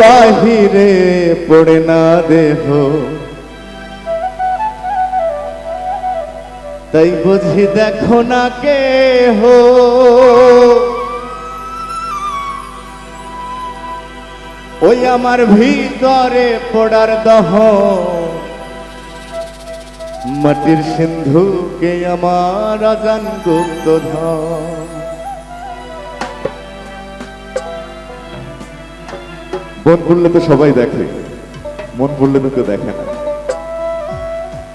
বাহিরে পড়ে না দেহ। তাই বুঝি দেখো না কে হো ওই আমার ভিতরে পড়ার দহ। মাটির সিন্ধুকে আমার আজান গুপ্ত মন ভুললে তো সবাই দেখে। মন ভুললে তো দেখে না।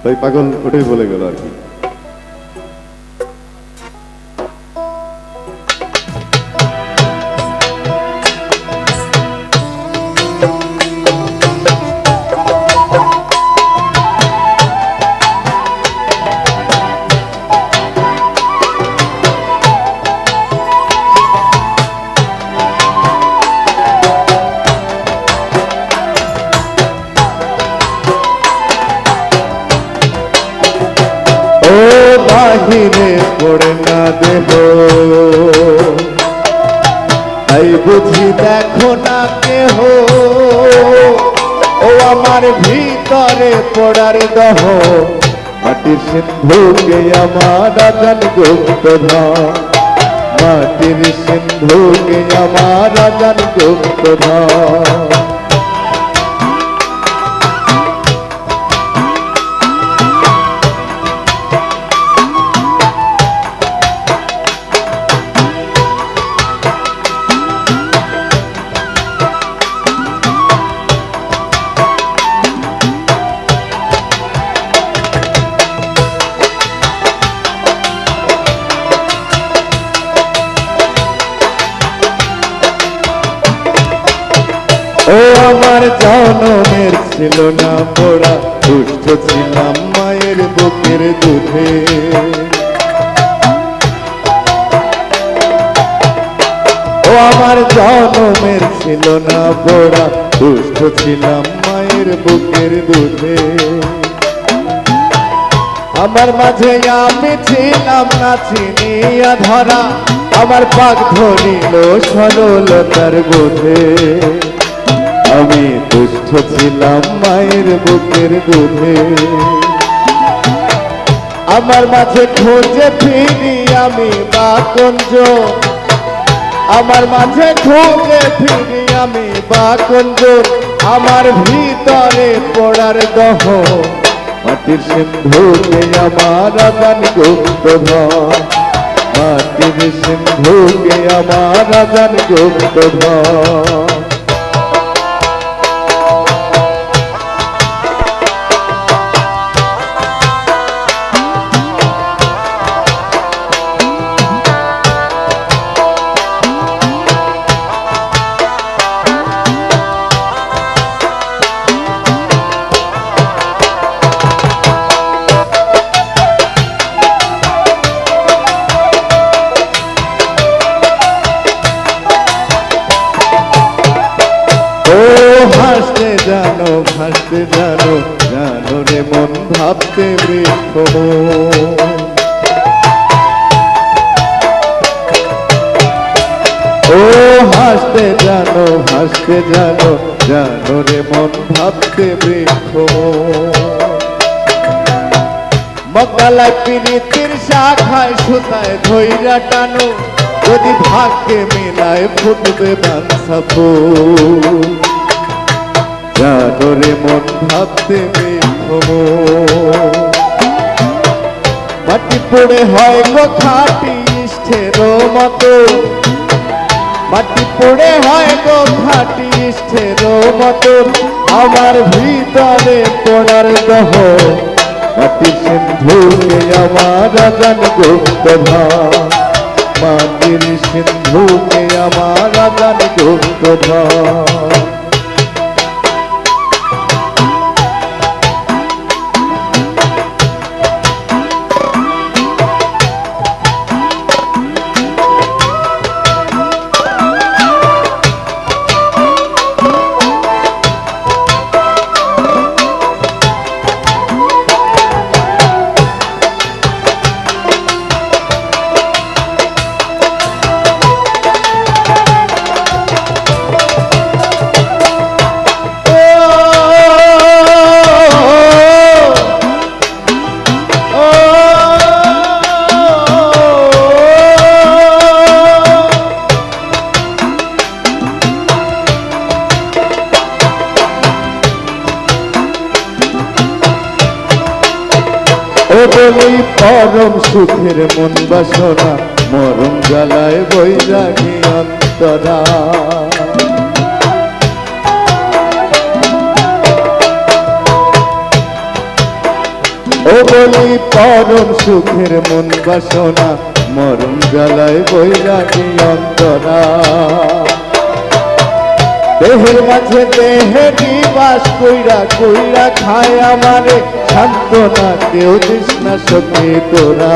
তাই পাগল ওটাই বলে গেল আর কি। বাহিরে পড়ে না দেব তাই বুঝি দেখো না কেহ। ও আমার ভিতরে পড়ার দহ। মাটির সিন্ধুকে আমার আজান গুপ্ত। মাটির সিন্ধুকে আমার আজান গুপ্ত ও আমার জনমের ছিল না পড়া, দুষ্ট ছিলাম মায়ের বুকের দুধে। ও আমার জনমের ছিল না পড়া, দুষ্ট ছিলাম মায়ের বুকের দুধে। আমার মাঝে আমি ছিলাম না চিনিয়া ধরা, আমার পাক ধরিল সরলতার বোধে। আমি দুষ্ট ছিলাম মায়ের বুকের দুধে। আমার মাঝে খোঁজে ফিরি আমি বা কুঞ্জ আমার মাঝে খোঁজে ফিরি আমি বা কুঞ্জ আমার ভিতরে পড়ার দহ। মাটির সিন্ধুকে আমার আজান গুপ্ত। মাটির সিন্ধুকে আমার আজান গুপ্ত মন ভাবতে বৃক্ষ ও হাসতে জানো হাসতে জানো জানো রে মন ভাবতে বৃক্ষ। মকালা পিরিতির শাখায় সুতায় ধৈরা টানো, যদি ভাগ্যে মেলায় ফুটবে বাংসা ফুল। জানো রে মন ভাবতে মেঘম মাটি পড়ে হয় গো খাটি ইষ্টের মতো। মাটি পড়ে হয় গো খাটি ইষ্টের মতো। আমার ভিতরে পড়ার দহ। মাটি সিন্ধুকে আমার আজান গুপ্ত। মাটির সিন্ধুকে আমার আজান গুপ্ত পরম সুখের মন বাসনা মরম জ্বালায় বৈরাগী অন্তরা। ও বলি, পরম সুখের মন বাসনা মরম জ্বালায় বৈরাগী অন্তরা। দেহের মাঝে দেহে নিবাস কইরা কইরা খায় আমারে সান্ত্বনা। কেউ দিস না সখী তোরা।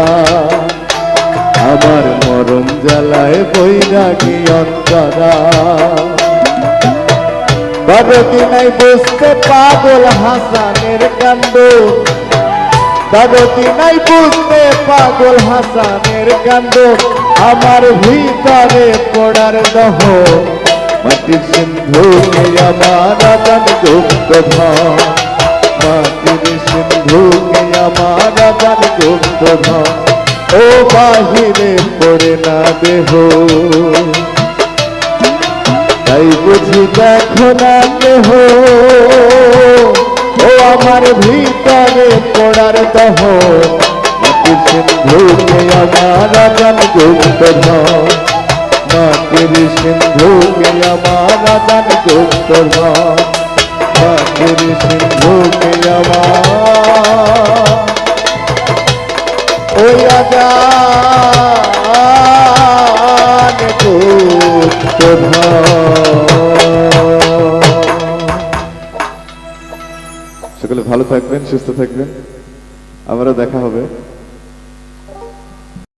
আমার মরম জ্বালায় বৈরাগী অন্তরা। বারোটি নাই বুঝতে পাগল হাসানের কান্দ বারোটি নাই বুঝতে পাগল হাসানের কান্দ আমার ভিতরে পড়ার দহ মাটির সিন্ধু আমার আদান গুপ্ত ধন মাটির সিন্ধু আমার আদান গুপ্ত ধন ও বাহিরে পড়ে না দেহ তাই বুঝি দেখো না কেহ ও আমার ভিতরে পড়ার দহ মাটির সিন্ধুকে আমার আজান গুপ্ত ধন মাটির সিন্ধুকে আমার আজান গুপ্ত মাটির সিন্ধুকে আমার ওই আজান গুপ্ত সকলে ভালো থাকবেন সুস্থ থাকবেন আবারও দেখা হবে